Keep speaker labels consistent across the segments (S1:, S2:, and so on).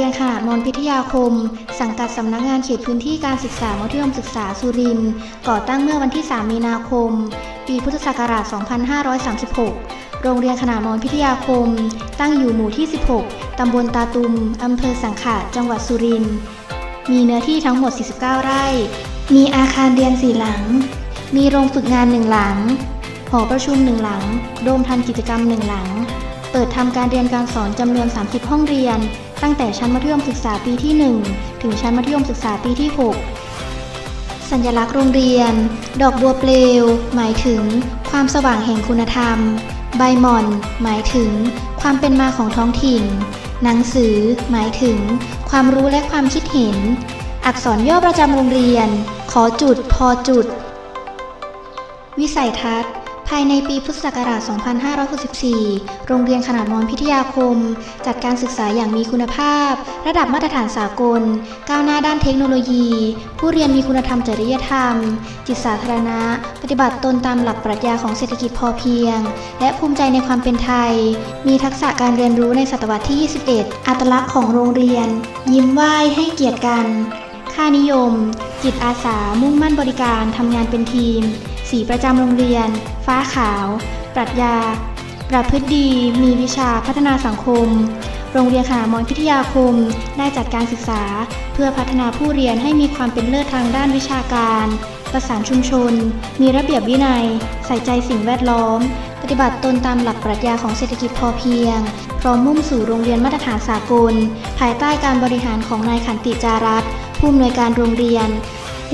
S1: โรงเรียนขนาดมนพิทยาคม สังกัดสำนักงานเขตพื้นที่การศึกษามัธยมศึกษาสุรินทร์ก่อตั้งเมื่อวันที่ 3 มีนาคม ปีพุทธศักราช 2536 โรงเรียนขนาดมนพิทยาคม ตั้งอยู่หมู่ที่ 16 ตำบลตาตุม อำเภอสังขะ จังหวัดสุรินทร์มีเนื้อที่ทั้งหมด 49 ไร่ มีอาคารเรียน 4 หลัง มีโรงฝึกงาน 1 หลัง หอประชุม 1 หลัง โดมทันกิจกรรม 1 หลัง เปิดทำการเรียนการสอนจำนวน 30 ห้องเรียน ตั้งแต่ชั้นมัธยมศึกษาปีที่ 1 ถึงชั้นมัธยมศึกษาปีที่ 6 สัญลักษณ์โรงเรียน ดอกบัวเปลว หมายถึง ความสว่างแห่งคุณธรรม ใบหม่อน หมายถึง ความเป็นมาของท้องถิ่น หนังสือ หมายถึง ความรู้และความคิดเห็น อักษรย่อประจำโรงเรียน ขอจุด พอจุด วิสัยทัศน์ ภายในปีพุทธศักราช 2564 โรงเรียนขนาดมอนพิทยาคม จัดการศึกษาอย่างมีคุณภาพ ระดับมาตรฐานสากล ก้าวหน้าด้านเทคโนโลยี ผู้เรียนมีคุณธรรมจริยธรรม จิตสาธารณะ ปฏิบัติตนตามหลักปรัชญาของเศรษฐกิจพอเพียง และภูมิใจในความเป็นไทย มีทักษะการเรียนรู้ในศตวรรษที่ 21 อัตลักษณ์ของโรงเรียน ยิ้มไหว้ให้เกียรติกัน ค่านิยม จิตอาสามุ่งมั่นบริการทำงานเป็นทีม สีประจำโรงเรียน ฟ้าขาว ปรัชญา ประพฤติดี มีวิชาพัฒนาสังคม โรงเรียนขนามอนพิทยาคม ได้จัดการศึกษา เพื่อพัฒนาผู้เรียนให้มีความเป็นเลิศทางด้านวิชาการ ประสานชุมชน มีระเบียบวินัย ใส่ใจสิ่งแวดล้อม ปฏิบัติตนตามหลักปรัชญาของเศรษฐกิจพอเพียง พร้อมมุ่งสู่โรงเรียนมาตรฐานสากล ภายใต้การบริหารของนายขันติจารัตผู้อำนวยการโรงเรียน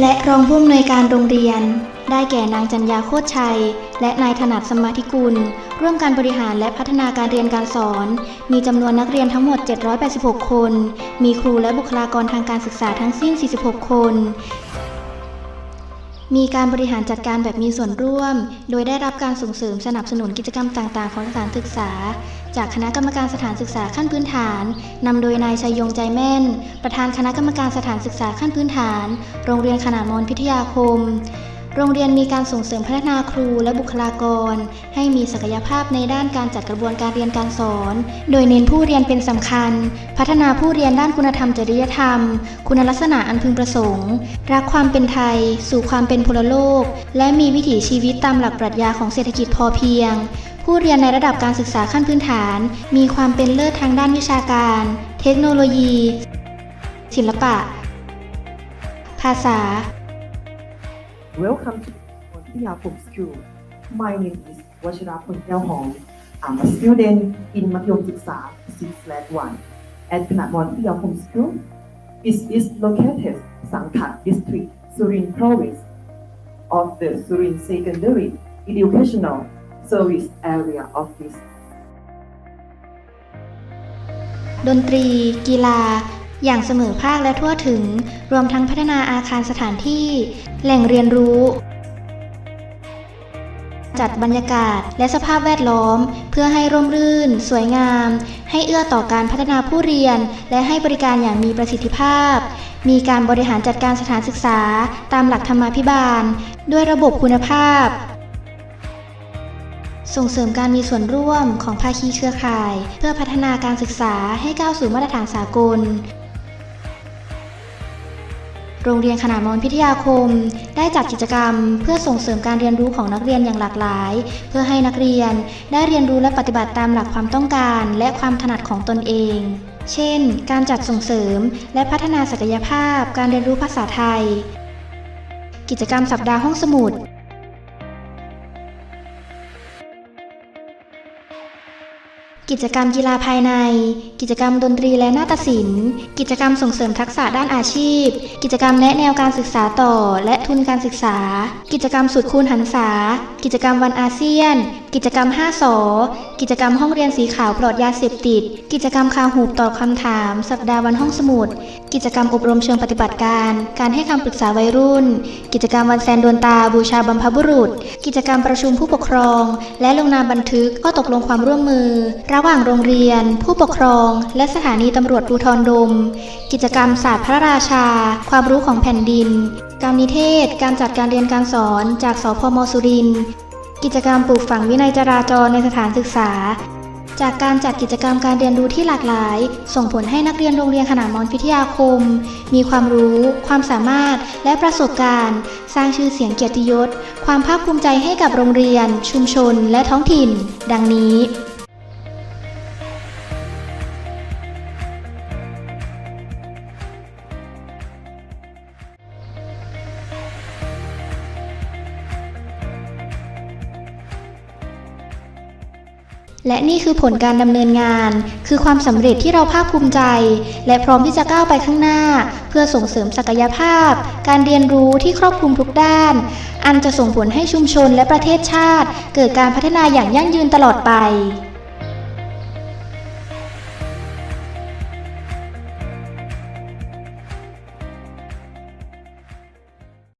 S1: และรองผู้อำนวยการโรงเรียน ได้แก่นางจัญญาโคตรชัย และนายถนัดสมมาธิกุล ร่วมการบริหารและพัฒนาการเรียนการสอน มีจำนวนนักเรียนทั้งหมด 786 คน มีครูและบุคลากรทางการศึกษาทั้งสิ้น 46 คน มีการบริหารจัดการแบบมีส่วนร่วม โดยได้รับการส่งเสริมสนับสนุนกิจกรรมต่างๆ ของสถานศึกษา จากคณะกรรมการสถานศึกษาขั้นพื้นฐานนำโดยนายชัยยงใจแม่น ประธานคณะกรรมการสถานศึกษาขั้นพื้นฐาน โรงเรียนขนาดมอนพิทยาคม โรงเรียนมีการส่งเสริมพัฒนาครูและบุคลากร ให้มีศักยภาพในด้านการจัดกระบวนการเรียนการสอน โดยเน้นผู้เรียนเป็นสำคัญ พัฒนาผู้เรียนด้านคุณธรรมจริยธรรม คุณลักษณะอันพึงประสงค์ รักความเป็นไทย สู่ความเป็นพลโลก และมีวิถีชีวิตตามหลักปรัชญาของเศรษฐกิจพอเพียง ผู้เรียนในระดับการศึกษาขั้นพื้นฐาน มีความเป็นเลิศทางด้านวิชาการ เทคโนโลยี ศิลปะ ภาษา
S2: Welcome to Pontiakum School. My name is Wachira Pontiahong. I'm a student in Madhyom Siksa 6/1 at Panamon Pontiakum School. It is located Sangkat District, Surin Province of the Surin Secondary Educational Service Area Office.
S1: ดนตรี กีฬา อย่างเสมอภาคและทั่วถึง รวมทั้งพัฒนาอาคารสถานที่ แหล่งเรียนรู้ จัดบรรยากาศและสภาพแวดล้อม เพื่อให้ร่มรื่น สวยงาม ให้เอื้อต่อการพัฒนาผู้เรียน และให้บริการอย่างมีประสิทธิภาพ มีการบริหารจัดการสถานศึกษา ตามหลักธรรมาภิบาล ด้วยระบบคุณภาพส่งเสริมการมีส่วนร่วมของภาคีเครือข่าย เพื่อพัฒนาการศึกษาให้ก้าวสู่มาตรฐานสากล โรงเรียนขนาดมอนพิทยาคม ได้จัดกิจกรรม เพื่อส่งเสริมการเรียนรู้ของนักเรียนอย่างหลากหลาย เพื่อให้นักเรียนได้เรียนรู้และปฏิบัติตามหลักความต้องการ และความถนัดของตนเอง เช่น การจัดส่งเสริม และพัฒนาศักยภาพ การเรียนรู้ภาษาไทย กิจกรรมสัปดาห์ห้องสมุด กิจกรรมกีฬาภายใน กิจกรรมดนตรีและนาฏศิลป์ กิจกรรมส่งเสริมทักษะด้านอาชีพ กิจกรรมแนะแนวการศึกษาต่อ และทุนการศึกษา กิจกรรมสุดคูณหันษา กิจกรรมวันอาเซียน กิจกรรม5สอกิจกรรมห้องเรียนสีขาวปลอดยาเสพติด กิจกรรมคาหูตอบคำถาม สัปดาห์วันห้องสมุด กิจกรรมอบรมเชิงปฏิบัติการ การให้คำปรึกษาวัยรุ่น กิจกรรมวันแซนดวนตาบูชาบัมพบุรุษ กิจกรรมประชุมผู้ปกครอง และลงนามบันทึกข้อตกลงความร่วมมือระหว่างโรงเรียน ผู้ปกครอง และสถานีตำรวจภูธรดม กิจกรรมศาสตร์พระราชา ความรู้ของแผ่นดิน การนิเทศ การจัดการเรียนการสอนจากสพมสุรินทร์กิจกรรมปลูกฝังวินัยจราจรในสถานศึกษา จากการจัดกิจกรรมการเรียนรู้ที่หลากหลาย ส่งผลให้นักเรียนโรงเรียนขนานมอนพิทยาคม มีความรู้ ความสามารถ และประสบการณ์ สร้างชื่อเสียงเกียรติยศ ความภาคภูมิใจให้กับโรงเรียน ชุมชน และท้องถิ่น ดังนี้ และนี่คือผลการดำเนินงาน คือความสำเร็จที่เราภาคภูมิใจ และพร้อมที่จะก้าวไปข้างหน้า เพื่อส่งเสริมศักยภาพ การเรียนรู้ที่ครอบคลุมทุกด้าน อันจะส่งผลให้ชุมชนและประเทศชาติ เกิดการพัฒนาอย่างยั่งยืนตลอดไป